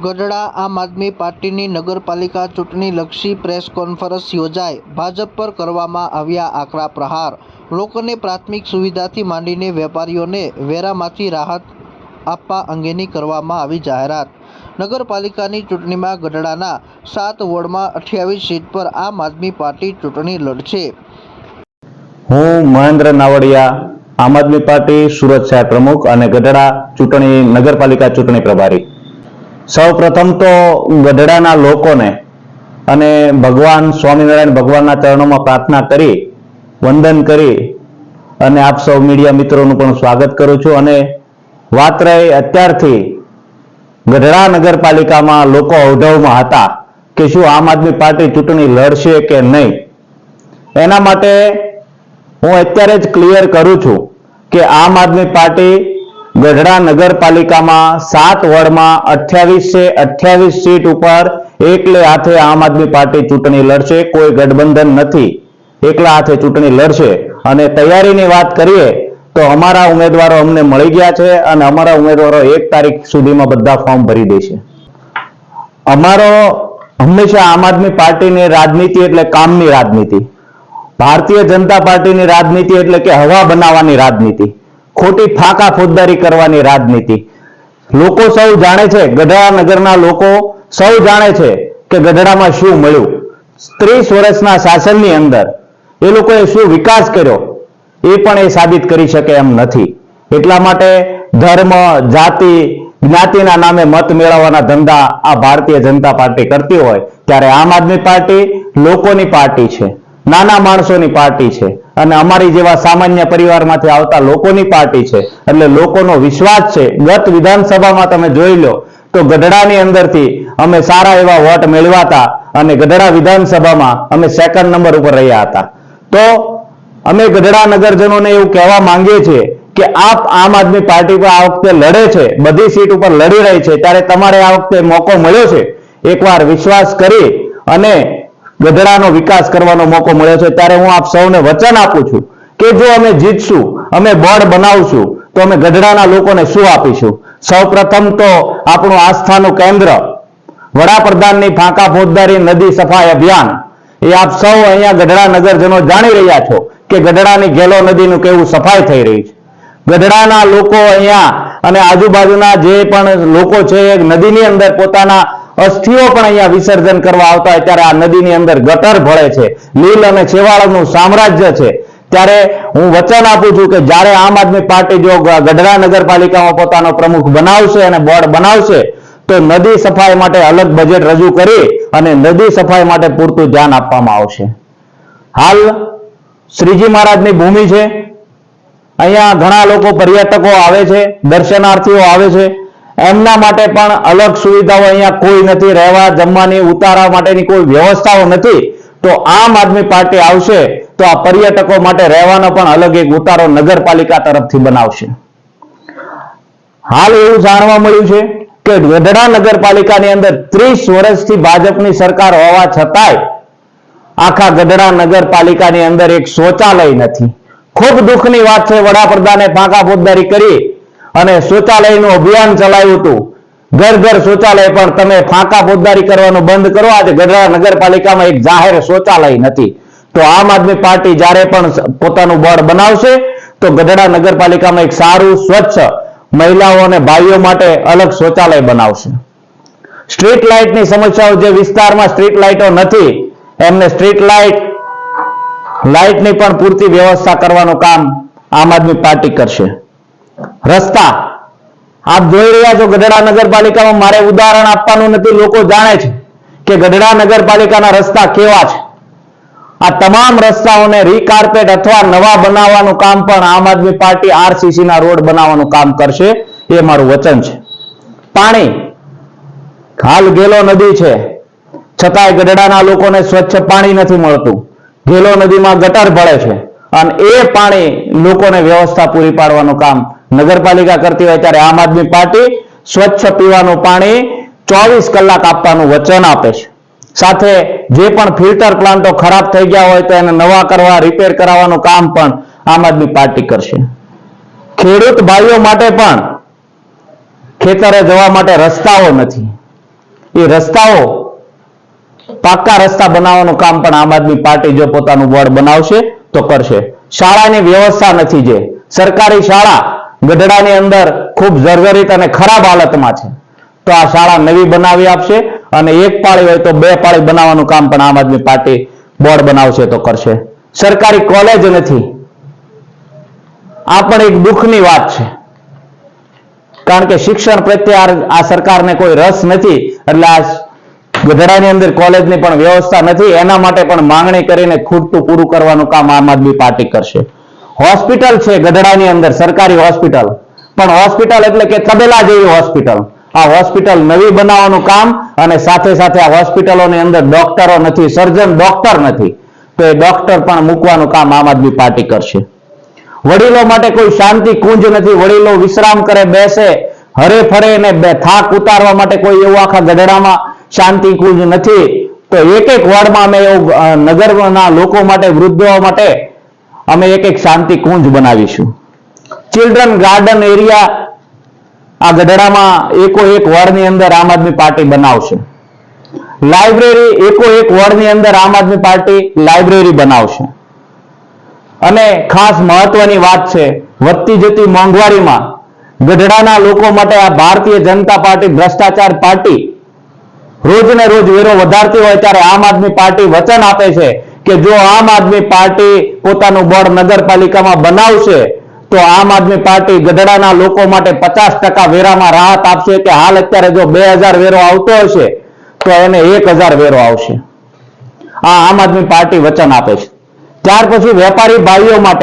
ગઢડા આમ આદમી પાર્ટીની નગરપાલિકા ચૂંટણીલક્ષી પ્રેસ કોન્ફરન્સ યોજાઈ ભાજપ પર કરવામાં આવ્યા આકરા પ્રહાર. લોકોને પ્રાથમિક સુવિધાથી માંડીને વેપારીઓને વેરામાંથી રાહત આપવા અંગેની કરવામાં આવી જાહેરાત. નગરપાલિકાની ચૂંટણીમાં ગઢડાના સાત વોર્ડમાં અઠ્યાવીસ સીટ પર આમ આદમી પાર્ટી ચૂંટણી લડશે. હું મહેન્દ્ર નાવડિયા, આમ આદમી પાર્ટી સુરત શહેર પ્રમુખ અને ગઢડા ચૂંટણી નગરપાલિકા ચૂંટણી પ્રભારી. સૌ પ્રથમ તો ગઢડાના લોકોને અને ભગવાન સ્વામિનારાયણ ભગવાનના ચરણોમાં પ્રાર્થના કરી, વંદન કરી અને આપ સૌ મીડિયા મિત્રોનું પણ સ્વાગત કરું છું. અને વાત રહી અત્યારથી ગઢડા નગરપાલિકામાં લોકો અવઢવમાં હતા કે શું આમ આદમી પાર્ટી ચૂંટણી લડશે કે નહીં. એના માટે હું અત્યારે જ ક્લિયર કરું છું કે આમ આદમી પાર્ટી ગઢડા નગરપાલિકામાં સાત વોર્ડમાં અઠ્યાવીસે અઠ્યાવીસ સીટ ઉપર એકલે હાથે આમ આદમી પાર્ટી ચૂંટણી લડશે, કોઈ ગઠબંધન નથી. એકલા હાથે ચૂંટણી લડશે. અને તૈયારીની વાત કરીએ તો અમારા ઉમેદવારો અમને મળી ગયા છે અને અમારા ઉમેદવારો એક તારીખ સુધીમાં બધા ફોર્મ ભરી દેશે અમારો હંમેશા આમ આદમી પાર્ટીની રાજનીતિ એટલે કામની રાજનીતિ. ભારતીય જનતા પાર્ટીની રાજનીતિ એટલે કે હવા બનાવવાની રાજનીતિ. ખોટી ફાંકા ફોજદારી કરવાની રાજનીતિ. લોકો સૌ જાણે છે ગઢડા નગરના લોકો સૌ જાણે છે કે ગઢડામાં શું મળ્યું. ત્રીસ વર્ષના શાસનની અંદર એ લોકોએ શું વિકાસ કર્યો? એ પણ એ સાબિત કરી શકે એમ નથી. એટલા માટે ધર્મ, જાતિ, જ્ઞાતિના નામે મત મેળવવાના ધંધા આ ભારતીય જનતા પાર્ટી કરતી હોય, ત્યારે આમ આદમી પાર્ટી લોકોની પાર્ટી છે, નાના માણસોની પાર્ટી છે. અને અમારી જેવા સામાન્ય પરિવારમાંથી આવતા લોકોની પાર્ટી છે. એટલે લોકોનો વિશ્વાસ છે. ગત વિધાનસભામાં તમે જોઈ લો તો ગઢડાની અંદરથી અમે સારા એવા વોટ મેળવાતા અને ગઢડા વિધાનસભામાં અમે સેકન્ડ નંબર ઉપર રહ્યા હતા. તો અમે ગઢડા નગરજનોને એવું કહેવા માંગીએ છીએ કે આપ આમ આદમી પાર્ટી પર આ વખતે લડે છે, બધી સીટ ઉપર લડી રહી છે, ત્યારે તમારે આ વખતે મોકો મળ્યો છે. એકવાર વિશ્વાસ કરી અને ગઢડાનો વિકાસ કરવાનો મોકો મળ્યો છે, ત્યારે હું આપ સૌને વચન આપું છું કે જો અમે જીતશું, અમે બળ બનાવશું, તો અમે ગઢડાના લોકોને શું આપીશું? સૌ પ્રથમ તો આપણું આસ્થાનું કેન્દ્ર, વડાપ્રધાનની ફાંકા ફોજદારી નદી સફાઈ અભિયાન. એ આપ સૌ અહીંયા ગઢડા નગરજનો જાણી રહ્યા છો કે ગઢડાની ગેલો નદીનું કેવું સફાઈ થઈ રહી છે. ગઢડાના લોકો અહીંયા અને આજુબાજુના જે પણ લોકો છે નદીની અંદર પોતાના અસ્થિઓ પણ અહીંયા વિસર્જન કરવા આવતા હોય ત્યારે આ નદીની અંદર ગટર ભળે છે. લીલ અને છેવાડાનું સામ્રાજ્ય છે. ત્યારે હું વચન આપું છું કે જ્યારે આમ આદમી પાર્ટી જો ગઢડા નગરપાલિકામાં પોતાનો પ્રમુખ બનાવશે અને બોર્ડ બનાવશે, તો નદી સફાઈ માટે અલગ બજેટ રજૂ કરી અને નદી સફાઈ માટે પૂરતું ધ્યાન આપવામાં આવશે. હાલ શ્રીજી મહારાજની ભૂમિ છે. અહીંયા ઘણા લોકો પર્યટકો આવે છે, દર્શનાર્થીઓ આવે છે. એમના માટે પણ અલગ સુવિધાઓ અહીંયા કોઈ નથી. રહેવા, જમવાની ઉતારા માટેની કોઈ વ્યવસ્થાઓ નથી. તો આમ આદમી પાર્ટી આવશે તો આ પર્યટકો માટે રહેવાનો પણ અલગ એક ઉતારો નગરપાલિકા તરફથી બનાવશે. હાલ એવું જાણવા મળ્યું છે કે ગઢડા નગરપાલિકાની અંદર ત્રીસ વર્ષથી ભાજપની સરકાર હોવા છતાંય આખા ગઢડા નગરપાલિકાની અંદર એક શૌચાલય નથી. ખૂબ દુઃખની વાત છે. વડાપ્રધાને ફાંકા ફોજદારી કરી અને શૌચાલયનું અભિયાન ચલાવ્યું હતું. ઘર ઘર શૌચાલય પણ તમે ફાંકા ફોજદારી કરવાનું બંધ કરો. આજે ગઢડા નગરપાલિકામાં એક જાહેર શૌચાલય નથી. તો આમ આદમી પાર્ટી જ્યારે પણ પોતાનું બળ બનાવશે, તો ગઢડા નગરપાલિકામાં એક સારું, સ્વચ્છ મહિલાઓ અને ભાઈઓ માટે અલગ શૌચાલય બનાવશે. સ્ટ્રીટ લાઇટની સમસ્યાઓ જે વિસ્તારમાં સ્ટ્રીટ લાઇટો નથી, એમને સ્ટ્રીટ લાઇટ, લાઇટની પણ પૂરતી વ્યવસ્થા કરવાનું કામ આમ આદમી પાર્ટી કરશે. રસ્તા. આપ જોઈ રહ્યા છો ગઢડા નગરપાલિકામાં મારે ઉદાહરણ આપવાનું નથી, લોકો જાણે છે કે ગઢડા નગરપાલિકાના રસ્તા કેવા છે. આ તમામ રસ્તાઓને રીકાર્પેટ અથવા નવા બનાવવાનું કામ પણ આમ આદમી પાર્ટી આરસીસી ના રોડ બનાવવાનું કામ કરશે, એ મારું વચન છે. પાણી. હાલ ગેલો નદી છે. છતાંય ગઢડાના લોકોને સ્વચ્છ પાણી નથી મળતું. ગેલો નદીમાં ગટર ભળે છે. અને એ પાણી લોકોને વ્યવસ્થા પૂરી પાડવાનું કામ નગરપાલિકા કરતી હોય ત્યારે આમ આદમી પાર્ટી સ્વચ્છ પીવાનું પાણી ચોવીસ કલાક આપવાનું વચન આપે છે. સાથે જે પણ ફિલ્ટર પ્લાન્ટો ખરાબ થઈ ગયા હોય તો એને નવા કરવા, રિપેર કરાવવાનું કામ પણ આમ આદમી પાર્ટી કરશે. ખેડૂત ભાઈઓ માટે પણ ખેતરે જવા માટે રસ્તાઓ નથી. એ રસ્તાઓ પાક્કા રસ્તા બનાવવાનું કામ પણ આમ આદમી પાર્ટી જો પોતાનું બોર્ડ બનાવશે તો કરશે. શાળાની વ્યવસ્થા નથી જે. સરકારી શાળા ગઢડાની અંદર ખૂબ જર્જરિત અને ખરાબ હાલતમાં છે. તો આ શાળા નવી બનાવી આપશે અને એક પાળી હોય તો બે પાળી બનાવવાનું કામ પણ આમ આદમી પાર્ટી બોર્ડ બનાવશે તો કરશે. સરકારી કોલેજ નથી. આ પણ એક દુઃખની વાત છે. કારણ કે શિક્ષણ પ્રત્યે આ- સરકારને કોઈ રસ નથી. એટલે આ ગઢડાની અંદર કોલેજની પણ વ્યવસ્થા નથી. એના માટે પણ માંગણી કરીને ખૂટતું પૂરું કરવાનું કામ આમ આદમી પાર્ટી કરશે. હોસ્પિટલ છે ગઢડાની અંદર, સરકારી હોસ્પિટલ. પણ હોસ્પિટલ એટલે કે તબેલા જેવી હોસ્પિટલ. આ હોસ્પિટલ નવી બનાવવાનું કામ અને સાથે સાથે આ હોસ્પિટલોની અંદર ડોક્ટરો નથી, સર્જન ડોક્ટર નથી. તો એ ડોક્ટર પણ મૂકવાનું કામ આમ આદમી પાર્ટી કરશે. વડીલો માટે કોઈ શાંતિ કુંજ નથી, વડીલો વિશ્રામ કરે, બેસે, હરે ફરે ને થાક ઉતારવા માટે કોઈ એવું આખા ગઢડામાં શાંતિ કુંજ નથી. તો એક એક વોર્ડમાં અમે એવું નગરના લોકો માટે, વૃદ્ધો માટે અમે એક એક શાંતિ કુંજ બનાવીશું. ચિલ્ડ્રન ગાર્ડન એરિયા આ ગઢડામાં એકો એક વોર્ડની અંદર આમ આદમી પાર્ટી બનાવશે. લાઇબ્રેરી એકો એક વોર્ડની અંદર આમ આદમી પાર્ટી લાઇબ્રેરી બનાવશે. અને ખાસ મહત્વની વાત છે, વધતી જતી મોંઘવારીમાં ગઢડાના લોકો માટે આ ભારતીય જનતા પાર્ટી ભ્રષ્ટાચાર પાર્ટી રોજ ને રોજ વેરો વધારતી હોય ત્યારે આમ આદમી પાર્ટી વચન આપે છે. કે જો આમ આદમી પાર્ટી પોતાનું બળ નગરપાલિકામાં બનાવશે, તો આમ આદમી પાર્ટી ગઢડાના લોકો માટે પચાસ ટકા વેરામાં રાહત આપશે કે હાલ અત્યારે જો બે હજાર વેરો આવતો હશે, તો એને એક હજાર વેરો આવશે. આ આમ આદમી પાર્ટી વચન આપે છે. ત્યાર પછી વેપારી ભાઈઓ માટે